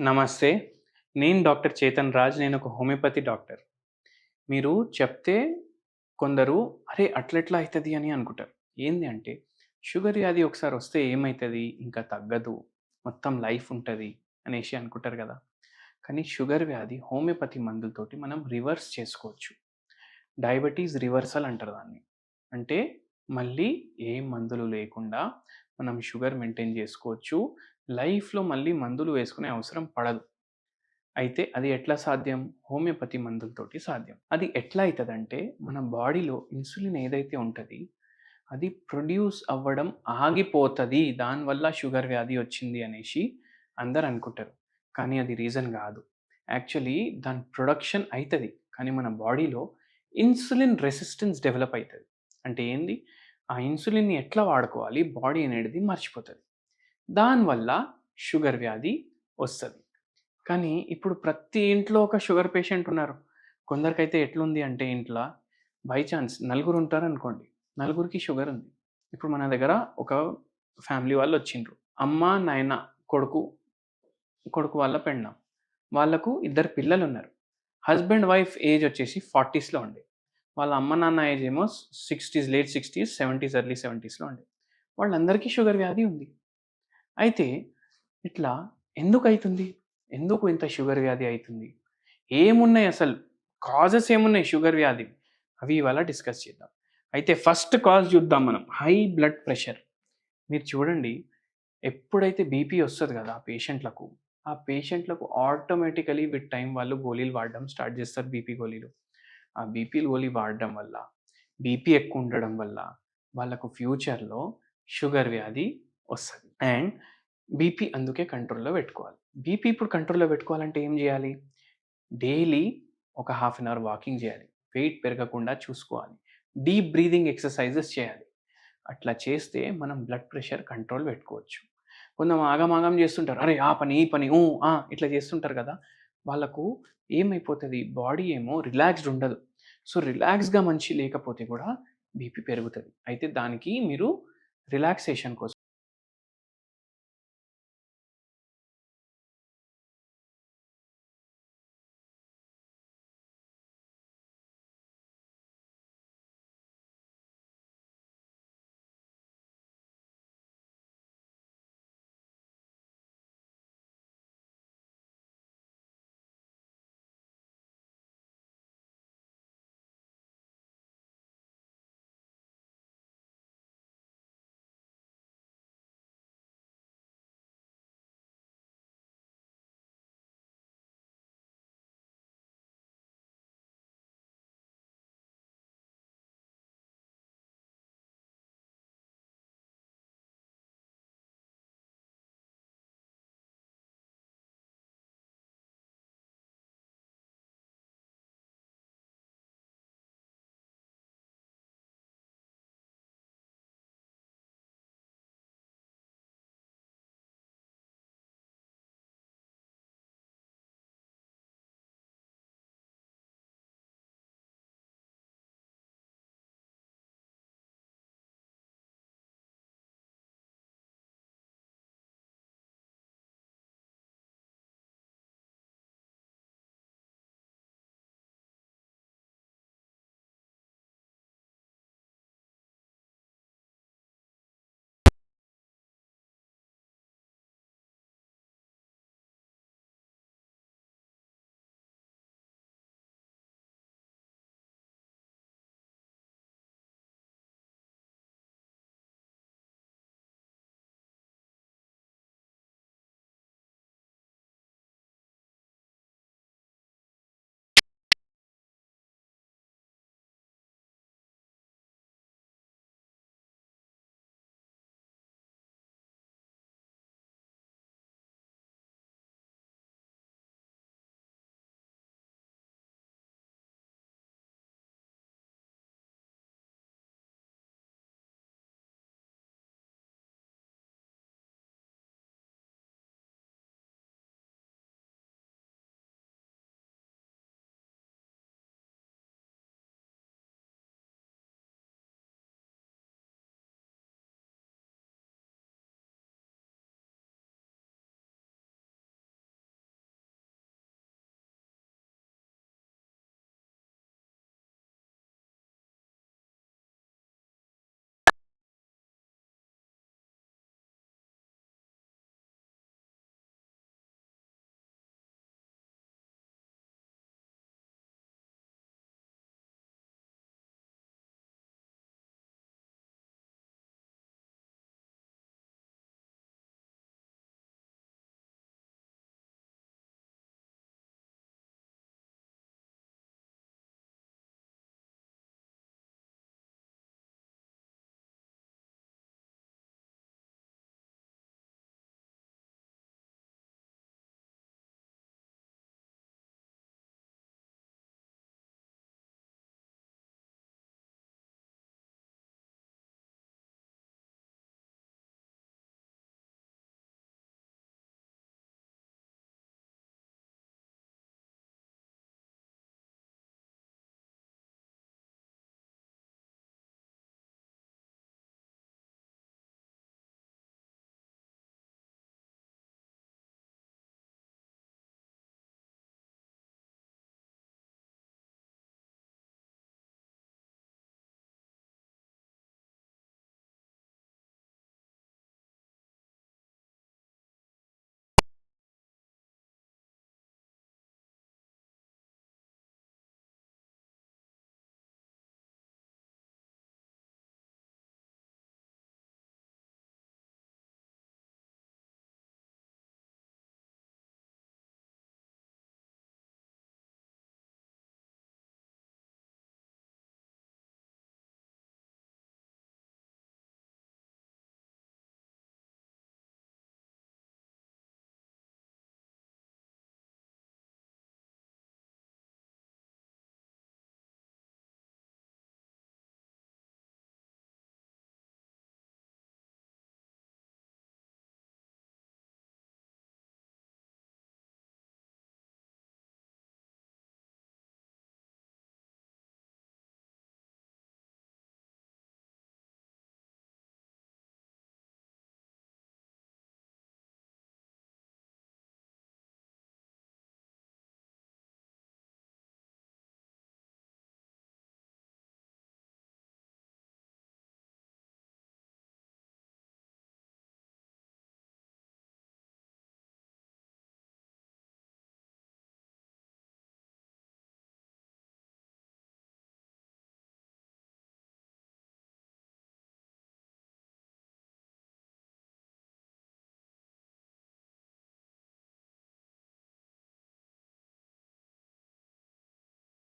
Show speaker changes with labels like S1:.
S1: నమస్తే నేను డాక్టర్ చేతన్ రాజ్ నేను ఒక హోమియోపతి డాక్టర్. మీరు చెప్తే కొందరు అరే అట్లెట్లా అవుతుంది అని అనుకుంటారు. ఏంది అంటే షుగర్ వ్యాధి ఒకసారి వస్తే ఏమవుతుంది ఇంకా తగ్గదు. మొత్తం లైఫ్ ఉంటుంది అనేసి అనుకుంటారు కదా. కానీ షుగర్ వ్యాధి హోమియోపతి మందులతోటి మనం రివర్స్ చేసుకోవచ్చు. డయాబెటీస్ రివర్సల్ అంటారు దాన్ని. అంటే మళ్ళీ ఏ మందులు లేకుండా మనం షుగర్ మెయింటైన్ చేసుకోవచ్చు. లైఫ్లో మళ్ళీ మందులు వేసుకునే అవసరం పడదు. అయితే అది ఎట్లా సాధ్యం? హోమియోపతి మందులతోటి సాధ్యం. అది ఎట్లా అవుతుందంటే మన బాడీలో ఇన్సులిన్ ఏదైతే ఉంటుంది అది ప్రొడ్యూస్ అవ్వడం ఆగిపోతుంది. దానివల్ల షుగర్ వ్యాధి వచ్చింది అనేసి అందరు అనుకుంటారు. కానీ అది రీజన్ కాదు. యాక్చువల్లీ దాని ప్రొడక్షన్ అవుతుంది కానీ మన బాడీలో ఇన్సులిన్ రెసిస్టెన్స్ డెవలప్ అవుతుంది అంటే ఏంది? ఆ ఇన్సులిన్ని ఎట్లా వాడుకోవాలి? బాడీ అనేది మర్చిపోతుంది. దానివల్ల షుగర్ వ్యాధి వస్తుంది. కానీ ఇప్పుడు ప్రతి ఇంట్లో ఒక షుగర్ పేషెంట్ ఉన్నారు. కొందరికైతే ఎట్లుంది అంటే ఇంట్లో బై ఛాన్స్ నలుగురు ఉంటారు అనుకోండి నలుగురికి షుగర్ ఉంది. ఇప్పుడు మన దగ్గర ఒక ఫ్యామిలీ వాళ్ళు వచ్చిండ్రు. అమ్మ నాయన కొడుకు కొడుకు వాళ్ళ పెండం. వాళ్ళకు ఇద్దరు పిల్లలు ఉన్నారు హస్బెండ్ వైఫ్ ఏజ్ వచ్చేసి ఫార్టీస్లో ఉండే. వాళ్ళ అమ్మ నాన్న ఏజ్ ఏమో sixties late sixties seventies early సెవెంటీస్లో ఉండే. వాళ్ళందరికీ షుగర్ వ్యాధి ఉంది. అయితే ఇట్లా ఎందుకు అవుతుంది ఎందుకు ఇంత షుగర్ వ్యాధి అవుతుంది ఏమున్నాయి అసలు? కాజెస్ ఏమున్నాయి షుగర్ వ్యాధి? అవి ఇవాళ డిస్కస్ చేద్దాం. అయితే ఫస్ట్ కాజ్ చూద్దాం మనం. High blood pressure. మీరు చూడండి ఎప్పుడైతే బీపీ వస్తుంది కదా ఆ పేషెంట్లకు ఆ పేషెంట్లకు ఆటోమేటికలీ విత్ టైం వాళ్ళు గోళీలు వాడడం స్టార్ట్ చేస్తారు బీపీ గోళీలు. ఆ బీపీ గోళీ వాడడం వల్ల బీపీ ఎక్కువ ఉండడం వల్ల వాళ్ళకు ఫ్యూచర్లో షుగర్ వ్యాధి వస్తుంది. అండ్ బీపీ అందుకే కంట్రోల్లో పెట్టుకోవాలి. బీపీ ఇప్పుడు కంట్రోల్లో పెట్టుకోవాలంటే ఏం చేయాలి? డైలీ ఒక హాఫ్ అన్ అవర్ వాకింగ్ చేయాలి. వెయిట్ పెరగకుండా చూసుకోవాలి. డీప్ బ్రీదింగ్ ఎక్సర్సైజెస్ చేయాలి. అట్లా చేస్తే మనం బ్లడ్ ప్రెషర్ కంట్రోల్ పెట్టుకోవచ్చు. కొంచెం ఆగమాగం చేస్తుంటారు. అరే ఆ పని ఈ పని ఊ ఆ ఇట్లా చేస్తుంటారు కదా! వాళ్ళకు ఏమైపోతుంది? బాడీ ఏమో రిలాక్స్డ్ ఉండదు. సో రిలాక్స్గా మంచి లేకపోతే కూడా బీపీ పెరుగుతుంది. అయితే దానికి మీరు రిలాక్సేషన్ కోసం